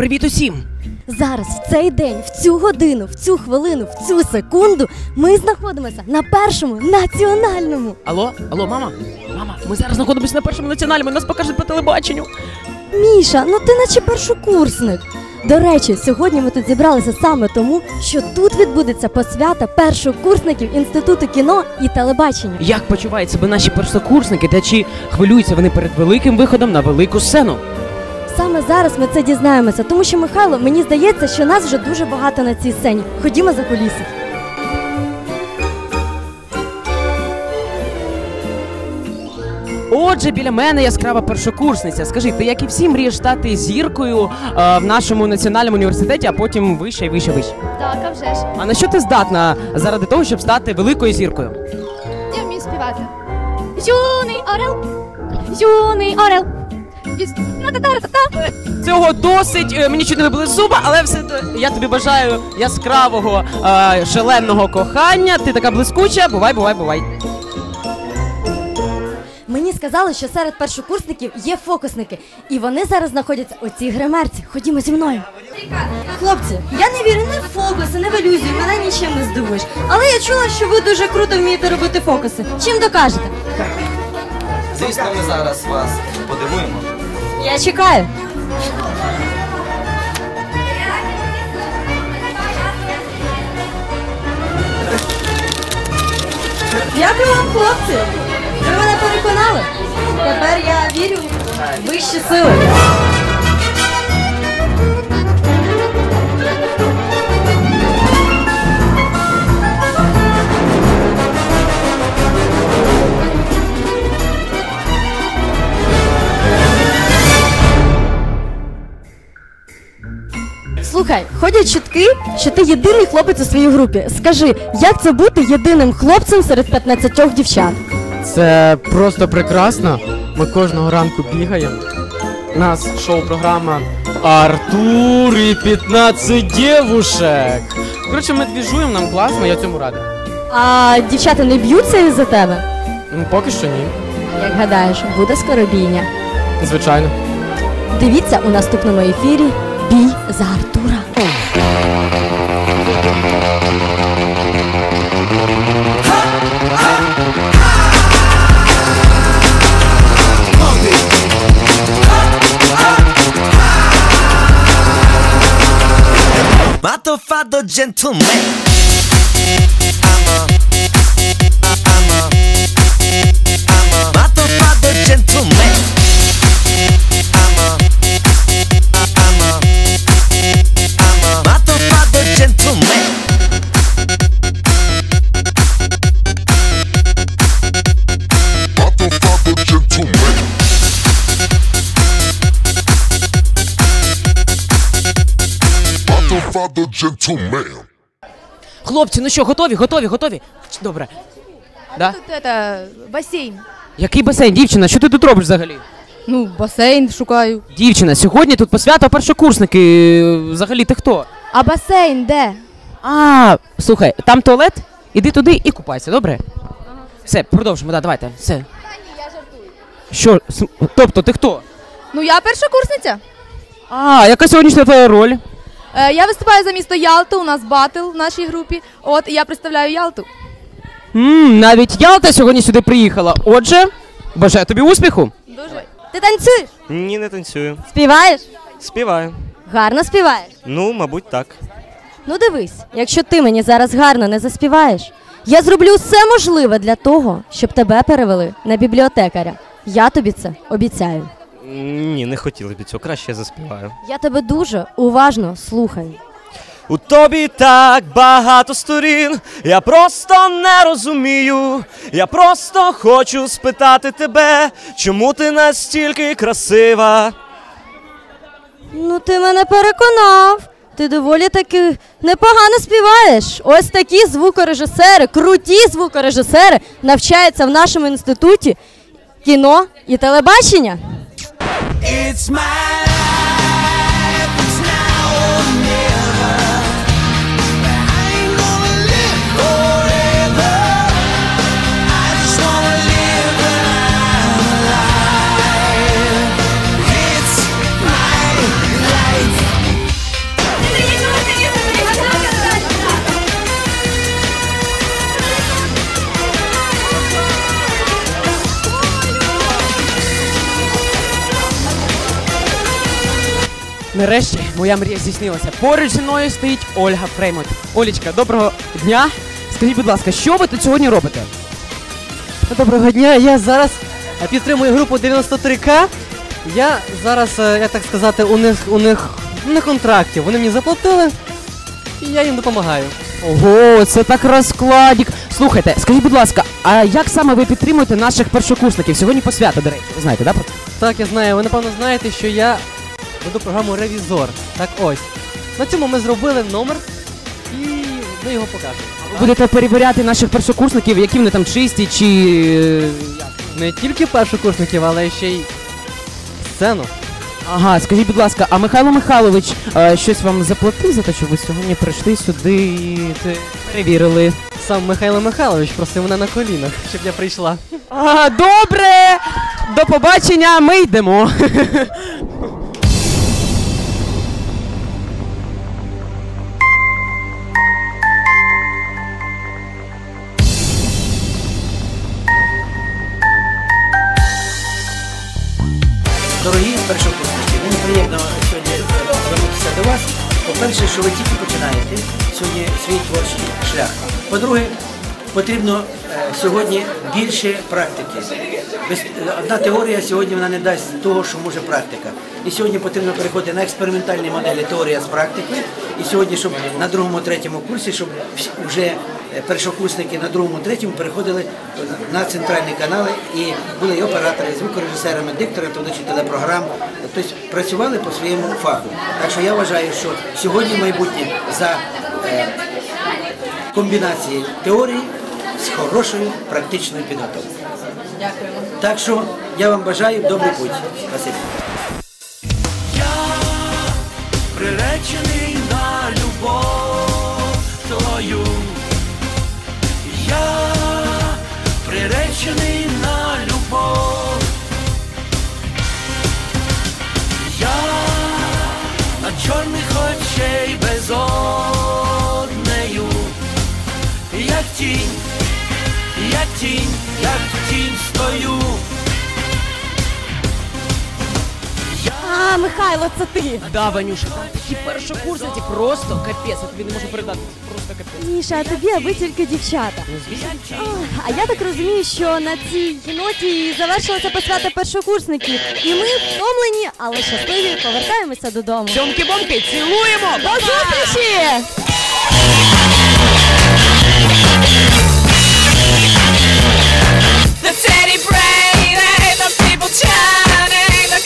Привіт усім! Зараз, в цей день, в цю годину, в цю хвилину, в цю секунду ми знаходимося на першому національному. Алло, алло, мама? Мама, ми зараз знаходимося на першому національному, нас покажуть по телебаченню. Міша, ну ти наче першокурсник. До речі, сьогодні ми тут зібралися саме тому, що тут відбудеться посвята першокурсників Інституту кіно і телебачення. Як почувають себе наші першокурсники та чи хвилюються вони перед великим виходом на велику сцену? Саме зараз ми це дізнаємося, тому що Михайло, мені здається, що нас вже дуже багато на цій сцені. Ходімо за куліси. Отже, біля мене яскрава першокурсниця. Скажи, ти як і всі мрієш стати зіркою е, в нашому національному університеті, а потім вище і вище вище. Так, а вже ж. А на що ти здатна заради того, щоб стати великою зіркою? Я вмію співати. Юний орел, юний орел. Віз- Ну, та-та-та-та. Цього досить. е, Мені чуть не вибили зуба, але все я тобі бажаю яскравого, е, шаленого кохання. Ти така блискуча. Бувай, бувай, бувай. Мені сказали, що серед першокурсників є фокусники, і вони зараз знаходяться у цій гримерці. Ходімо зі мною. Хлопці, я не вірю не в фокуси, не в ілюзію, мене нічим не здивуєш. Але я чула, що ви дуже круто вмієте робити фокуси. Чим докажете? Звісно, ми зараз вас подивуємо. Я чекаю. Дякую вам, хлопці. Ви мене переконали. Тепер я вірю в вищі сили. Ходять чутки, що ти єдиний хлопець у своїй групі. Скажи, як це бути єдиним хлопцем серед 15 дівчат? Це просто прекрасно. Ми кожного ранку бігаємо. У нас шоу-програма Артур і 15 дівушек. Коротше, ми двіжуємо, нам класно, я цьому радий. А дівчата не б'ються із-за тебе? Ну, поки що ні. Як гадаєш, буде скоро бійня. Звичайно. Дивіться у наступному ефірі Бій за Артура. 젠틀맨 Fado gentleman. Хлопці, ну що, готові, готові, готові? Добре. Да? Тут это, басейн. Який басейн, дівчина? Що ти тут робиш взагалі? Ну, басейн шукаю. Дівчина, сьогодні тут посвята першокурсники. Взагалі ти хто? А басейн де? А, слухай, там туалет, іди туди і купайся, добре? Все, продовжимо, да, давайте. Все. Що? Тобто, ти хто? Ну, я першокурсниця. А, яка сьогоднішня твоя роль? Е, я виступаю за місто Ялту, у нас батл в нашій групі. От, і я представляю Ялту. Ммм, навіть Ялта сьогодні сюди приїхала. Отже, бажаю тобі успіху. Дуже. Ти танцюєш? Ні, не танцюю. Співаєш? Співаю. Гарно співаєш. Ну, мабуть, так. Ну дивись, якщо ти мені зараз гарно не заспіваєш, я зроблю все можливе для того, щоб тебе перевели на бібліотекаря. Я тобі це обіцяю. Ні, не хотіли б цього. Краще я заспіваю. Я тебе дуже уважно слухаю. У тобі так багато сторін, я просто не розумію. Я просто хочу спитати тебе, чому ти настільки красива. Ну, ти мене переконав. Ти доволі таки непогано співаєш. Ось такі звукорежисери, круті звукорежисери навчаються в нашому інституті кіно і телебачення. It's my Нарешті моя мрія здійснилася. Поруч зі мною стоїть Ольга Фреймут. Олічка, доброго дня. Скажіть, будь ласка, що ви тут сьогодні робите? Доброго дня, я зараз е, підтримую групу 93К. Я зараз, е, як так сказати, у них у них на контракті. Вони мені заплатили, і я їм допомагаю. Ого, це так розкладік. Слухайте, скажіть, будь ласка, а як саме ви підтримуєте наших першокурсників? Сьогодні по свято, до речі, ви знаєте, да? про це? Так, я знаю, ви напевно знаєте, що я веду програму Ревізор. Так ось. На цьому ми зробили номер і ми його покажемо. Будете перевіряти наших першокурсників, які вони там чисті чи. е. Не тільки першокурсників, але ще й сцену. Ага, скажіть, будь ласка, а Михайло Михайлович е, щось вам заплатив за те, що ви сьогодні прийшли сюди і це перевірили? Сам Михайло Михайлович просив мене на колінах, щоб я прийшла. А, добре! До побачення, ми йдемо. Дорогі першокурсники, мені приємно сьогодні звернутися до вас. По-перше, що ви тільки починаєте сьогодні свій творчий шлях. По-друге, потрібно е, сьогодні більше практики. Е, Одна теорія сьогодні вона не дасть того, що може практика. І сьогодні потрібно переходити на експериментальні моделі теорія з практикою. І сьогодні, щоб на другому, третьому курсі, щоб вже е, першокурсники на другому, третьому переходили на центральні канали і були і оператори, і звукорежисерами, дикторами, ведучі телепрограм. Тобто працювали по своєму фаху. Так що я вважаю, що сьогодні майбутнє за е, комбінації теорії з хорошою практичною підготовкою. Дякую. Так що я вам бажаю добрий путь. Спасибі. приречений на любов твою. Я приречений на любов. Я на чорних очей безоднею, як тінь, як тінь, Михайло, це ти. Да, Ванюша, такі першокурсниці, просто капець, я тобі не можу передати. Просто капець. Ніша, а тобі аби тільки дівчата. Ну, А я так розумію, що на цій ноті завершилася посвята першокурсників. І ми втомлені, але щасливі повертаємося додому. Цьомки-бомки, цілуємо! До зустрічі! The teddy brain, the people chatting, the